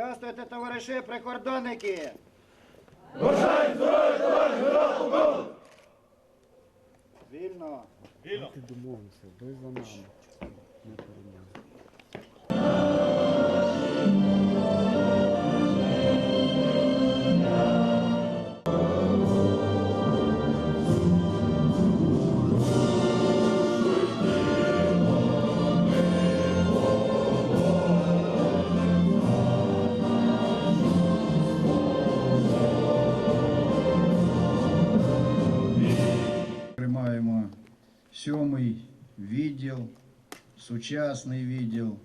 Здравствуйте, товариші прикордонники! Вільно! Ти домовився, ви за нами. Не переймай. Сьомий відділ, сучасний відділ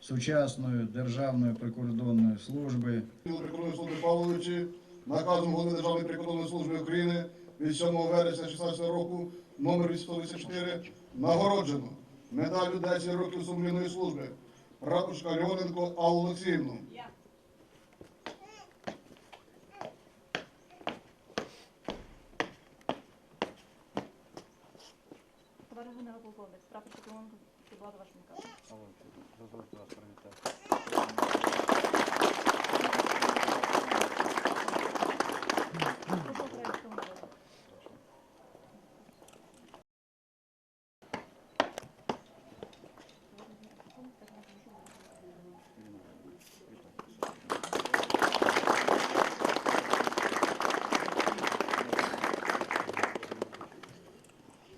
сучасної державної прикордонної служби. Прикордонної служби Павловичі наказом голови Державної прикордонної служби України від 7 вересня 16 року номер 884 нагороджено медаллю 10 років сумлінної служби прапорщика Леоненко Аллу Олексіївну. Прапорщик Леоненко, чи була до вашого? Дозвольте вас привітати.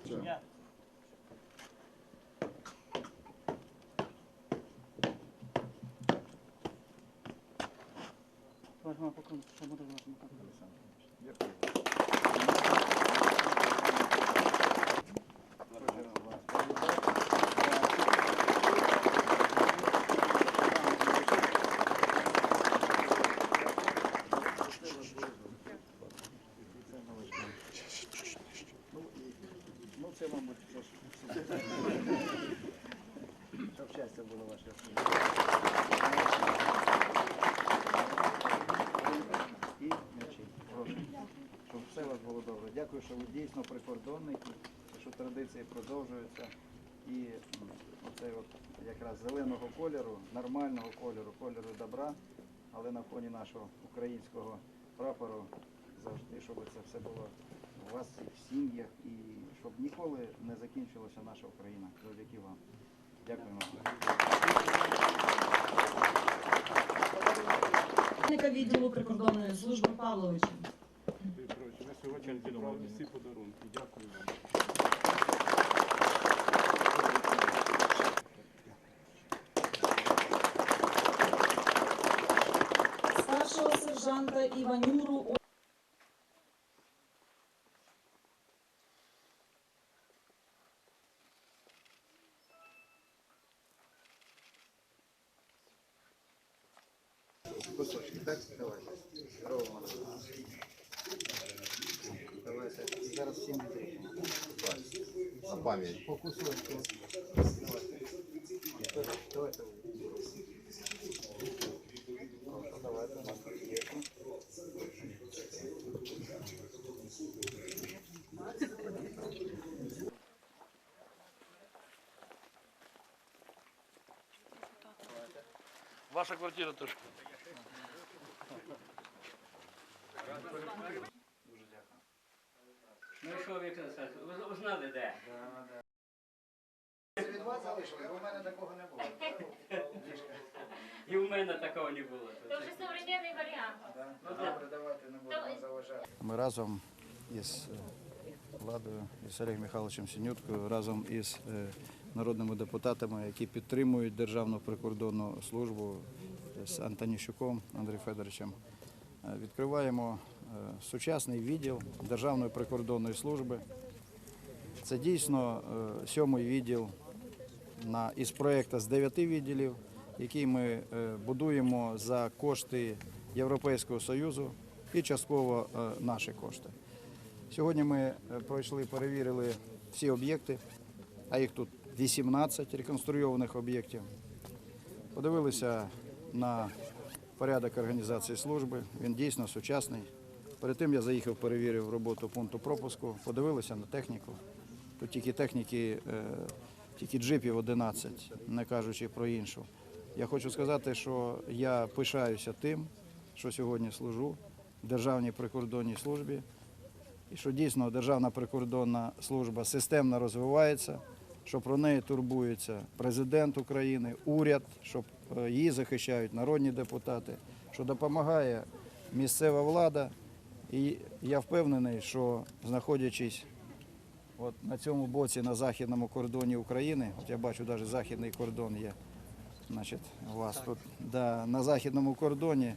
Прошу народу. Товариш що з вашим наказом? Ну, це, мабуть, щастя було ваше. І м'ячі. Прошу. Щоб все у вас було добре. Дякую, що ви дійсно прикордонники, що традиції продовжуються. І оцей от якраз зеленого кольору, нормального кольору, кольору добра, але на фоні нашого українського прапору завжди, щоб це все було у вас і в сім'ях, і щоб ніколи не закінчилася наша Україна. Завдяки вам. Дякуємо. Відділу прикордонної служби Павловича. Сьогодні зібрали всі подарунки. Дякую вам. Старшого сержанта Іванюру Кусочки, так? Давайте. Здорово. Давайте. Зараз всім відріжемо. На пам'ять. По кусочку. Давайте. Давайте. Прошу, давайте. у нас тут є. Ваша квартира теж. Ну що, Віктор Олександрович, ви знали де? Це від вас залишили, бо в мене такого не було. І в мене такого не було. Це вже современний варіант. Ну добре, давайте не будемо заважати. Ми разом із е, владою, із Олегом Михайловичем Синюткою, разом із е, народними депутатами, які підтримують Державну прикордонну службу з Антоніщуком Андрієм Федоровичем, е, відкриваємо е, сучасний відділ Державної прикордонної служби. Це дійсно е, сьомий відділ на, із проєкту з дев'яти відділів, який ми е, будуємо за кошти Європейського Союзу і частково е, наші кошти. Сьогодні ми е, пройшли, перевірили всі об'єкти, а їх тут 18 реконструйованих об'єктів. Подивилися на порядок організації служби. Він дійсно сучасний. Перед тим я заїхав, перевірив роботу пункту пропуску, подивилися на техніку. Тут тільки техніки, е, тільки джипів 11, не кажучи про іншу. Я хочу сказати, що я пишаюся тим, що сьогодні служу в Державній прикордонній службі, і що дійсно Державна прикордонна служба системно розвивається, що про неї турбується президент України, уряд, що е, її захищають народні депутати, що допомагає місцева влада. І я впевнений, що знаходячись от на цьому боці, на західному кордоні України, от я бачу, навіть західний кордон є. Значить, у вас тут да, на західному кордоні.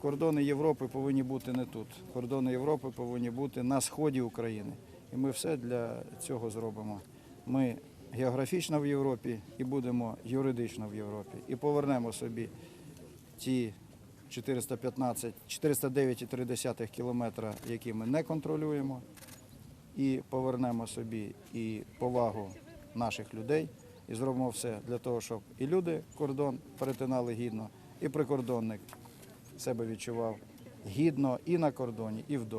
Кордони Європи повинні бути не тут. Кордони Європи повинні бути на сході України. І ми все для цього зробимо. Ми географічно в Європі і будемо юридично в Європі. І повернемо собі ті 415, 409,3 кілометра, які ми не контролюємо, і повернемо собі і повагу наших людей, і зробимо все для того, щоб і люди кордон перетинали гідно, і прикордонник себе відчував гідно і на кордоні, і вдома.